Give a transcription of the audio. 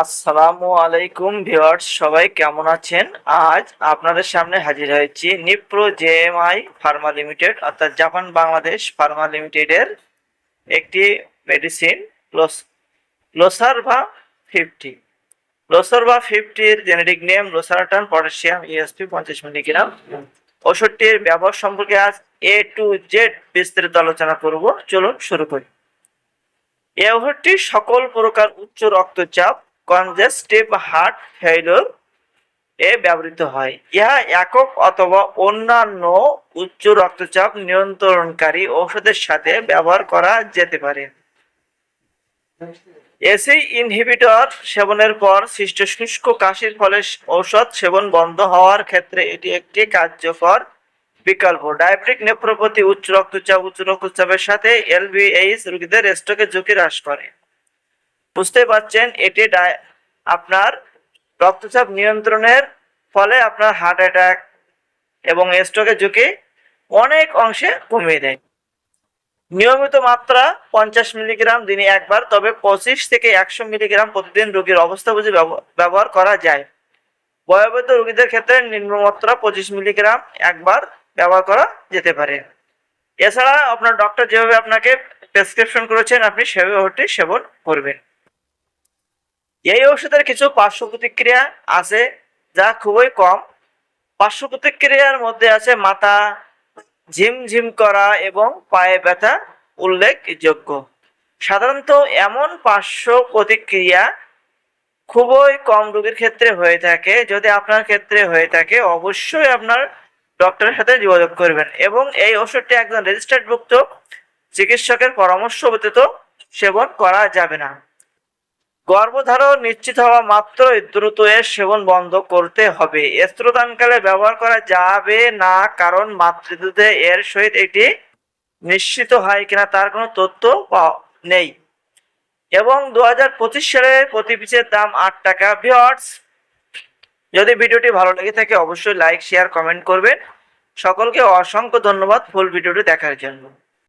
আসসালামু আলাইকুম ভিউয়ার্স, সবাই কেমন আছেন? আজ আপনাদের সামনে হাজির হয়েছি নিপ্রো জেএমআই ফার্মা লিমিটেড, অর্থাৎ জাপান বাংলাদেশ ফার্মা লিমিটেডের একটি মেডিসিন, লোস লোসার বা ফিফটি। লোসার বা ফিফটির generic name losartan potassium USP পঞ্চাশ মিলিগ্রাম। ওষুধটির ব্যবহার সম্পর্কে আজ এ টু জেড বিস্তারিত আলোচনা করব। চলুন শুরু করি। এই ওষুধটি সকল প্রকার উচ্চ রক্তচাপ কনজেস্টিভ হার্ট ফেইলর এ ব্যবহৃত হয়। ইহা একক অথবা অন্যান্য উচ্চ রক্তচাপ নিয়ন্ত্রণকারী ঔষধের সাথে ব্যবহার করা যেতে পারে। এসি ইনহিবিটর সেবনের পর সৃষ্ট শুষ্ক কাশির ফলে ঔষধ সেবন বন্ধ হওয়ার ক্ষেত্রে এটি একটি কার্যকর বিকল্প। ডায়াবেটিক নেফ্রোপতি উচ্চ রক্তচাপ, উচ্চ রক্তচাপের সাথে এলবিএইচ রোগীদের স্ট্রোকের ঝুঁকি হ্রাস করে। বুঝতে পারছেন, এটি আপনার রক্তচাপ নিয়ন্ত্রণের ফলে আপনার হার্ট অ্যাটাক এবং স্ট্রোকের ঝুঁকি অনেক অংশে কমিয়ে দেয়। নিয়মিত মাত্রা পঞ্চাশ মিলিগ্রাম দিনে একবার, তবে পঁচিশ থেকে একশো মিলিগ্রাম প্রতিদিন রোগীর অবস্থা বুঝে ব্যব- ব্যবহার করা যায়। বয়োবৃদ্ধ রোগীদের ক্ষেত্রে নিম্নমাত্রা পঁচিশ মিলিগ্রাম একবার ব্যবহার করা যেতে পারে। এছাড়া আপনার ডক্টর যেভাবে আপনাকে প্রেসক্রিপশন করেছেন, আপনি সেভাবে সেবন করবেন। এই ওষুধের কিছু পার্শ্ব প্রতিক্রিয়া আছে যা খুবই কম। পার্শ্ব প্রতিক্রিয়ার মধ্যে আছে মাথা, ঝিমঝিম করা এবং পায়ে ব্যথা উল্লেখযোগ্য। সাধারণত এমন পার্শ্ব প্রতিক্রিয়া খুবই কম রোগীর ক্ষেত্রে হয়ে থাকে। যদি আপনার ক্ষেত্রে হয়ে থাকে, অবশ্যই আপনার ডক্টরের সাথে যোগাযোগ করবেন এবং এই ওষুধটি একজন রেজিস্টার্ড ভুক্ত চিকিৎসকের পরামর্শ ব্যতীত সেবন করা যাবে না। গর্ভধারণ নিশ্চিত হওয়া মাত্রই দ্রুত এর সেবন বন্ধ করতে হবে। স্ত্রদানকালে ব্যবহার করা যাবে না, কারণ মাতৃদুধে এর সহিত এটি নিশ্চিত হয় কিনা তার কোনো তথ্য নেই। এবং দু হাজার পঁচিশ সালে প্রতি পিসের দাম আট টাকা। ভিওয়ার্স যদি ভিডিওটি ভালো লেগে থাকে, অবশ্যই লাইক, শেয়ার, কমেন্ট করবেন। সকলকে অসংখ্য ধন্যবাদ ফুল ভিডিওটি দেখার জন্য।